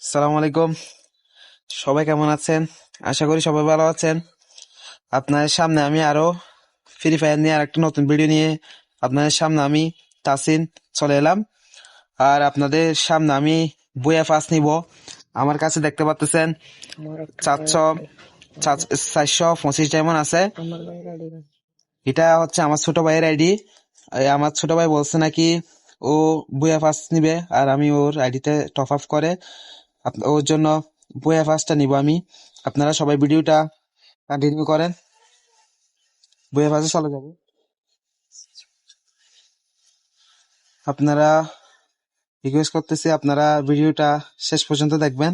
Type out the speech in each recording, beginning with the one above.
সালাম আলাইকুম। সবাই কেমন আছেন? আশা করি সবাই ভালো আছেন। আপনাদের সামনে আমি আরও ফ্রি ফায়ার নিয়ে আরেকটা নতুন ভিডিও নিয়ে আপনাদের সামনে আমি তাসিন চলে এলাম। আর আপনাদের সামনে আমি বইয়া ফাঁস নিব। আমার কাছে দেখতে পাচ্ছেন চারশো চার- চারশো পঁচিশ ডায়মন্ড আছে। এটা হচ্ছে আমার ছোট ভাইয়ের আইডি আমার ছোট ভাই বলছে নাকি ও বুয়া ফার্স্ট নিবে আর আমি ওর আইডিতে টপ আপ করে। ওর জন্য বুয়া ফাঁসটা নিব আমি। আপনারা সবাই ভিডিওটা কন্টিনিউ করেন। বুয়া ফাঁসে চলে যাবে। আপনারা রিকোয়েস্ট করতেছি আপনারা ভিডিওটা শেষ পর্যন্ত দেখবেন।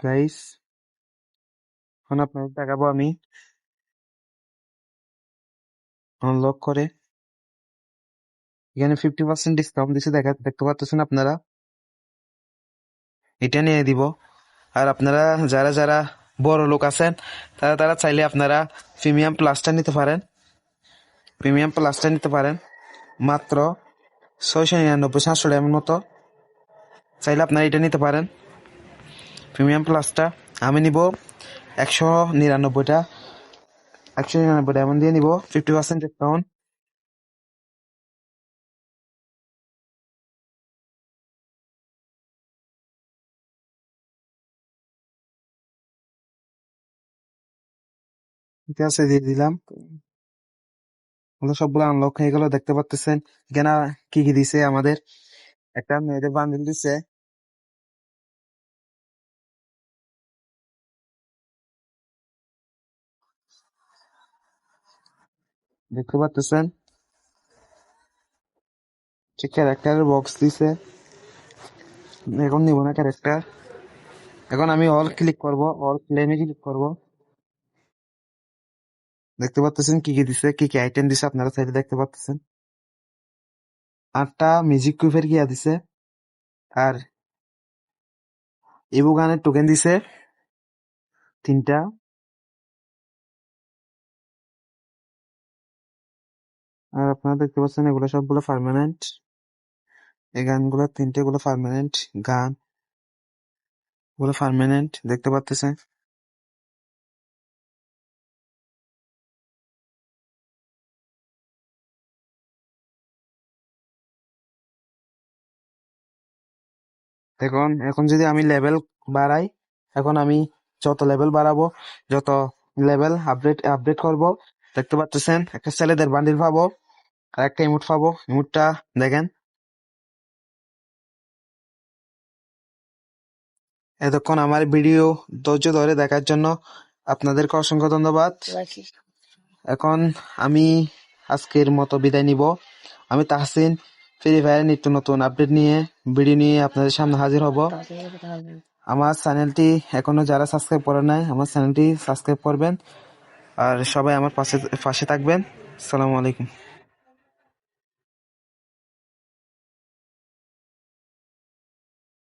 গাইস এখন আপনাদের দেখাবো আমি আনলক করে এখানে ফিফটি পার্সেন্ট ডিসকাউন্ট দিচ্ছে দেখা দেখতে পাচ্ছেন আপনারা এটা নিয়ে দিব আর আপনারা যারা যারা বড় লোক আছেন তারা তারা চাইলে আপনারা প্রিমিয়াম প্লাসটা নিতে পারেন প্রিমিয়াম প্লাসটা নিতে পারেন মাত্র ছয়শো নিরানব্বই সাতশো টাকার মতো চাইলে আপনারা এটা নিতে পারেন প্রিমিয়াম প্লাসটা আমি নিব একশো নিরানব্বইটা। একশো নিরানব্বই ডায়মন্ড দিয়ে নিব ফিফটি পার্সেন্ট ডিসকাউন্ট ঠিক আছে, দিয়ে দিলাম। সবগুলো আনলক হয়ে গেল, দেখতে পাচ্ছেন এখানে কি কি দিছে আমাদের? একটা মেয়েদের বান্ডিল দিছে। দেখতে পাচ্ছেন ঠিক ক্যারেক্টারের বক্স দিছে। এখন নিব না ক্যারেক্টার এখন আমি অল ক্লিক করব অল ক্লেমে ক্লিক করব। দেখতে পাচ্ছেন কি কি দিছে, কি কি আইটেম দিছে, আপনারা চাইলে দেখতে পাচ্ছেন আটটা মিউজিক কুইফের গিয়া দিছে। আর ইবু গানের টোকেন দিছে। তিনটা। আর আপনারা দেখতে পাচ্ছেন এগুলো সবগুলো পার্মানেন্ট এই গানগুলো তিনটে গুলো পার্মানেন্ট গানগুলো পার্মানেন্ট দেখতে পাচ্ছেন? এখন এখন যদি আমি লেভেল বাড়াই, এখন আমি যত লেভেল বাড়াবো, যত লেভেল আপডেট আপডেট করব দেখতে পাচ্ছেন একটা ছেলেদের বান্ডিল পাবো, আর একটা ইমোট পাবো। ইমোটটা দেখেন। এতক্ষণ আমার ভিডিও ধৈর্য ধরে দেখার জন্য আপনাদেরকে অসংখ্য ধন্যবাদ। এখন আমি আজকের মতো বিদায় নিব। আমি তাহসিন ফ্রি ফায়ার নিত্য নতুন আপডেট নিয়ে, ভিডিও নিয়ে আপনাদের সামনে হাজির হব। আমার চ্যানেলটি এখনও যারা সাবস্ক্রাইব করে নাই, আমার চ্যানেলটি সাবস্ক্রাইব করবেন। আর সবাই আমার পাশে পাশে থাকবেন। সালামু আলাইকুম।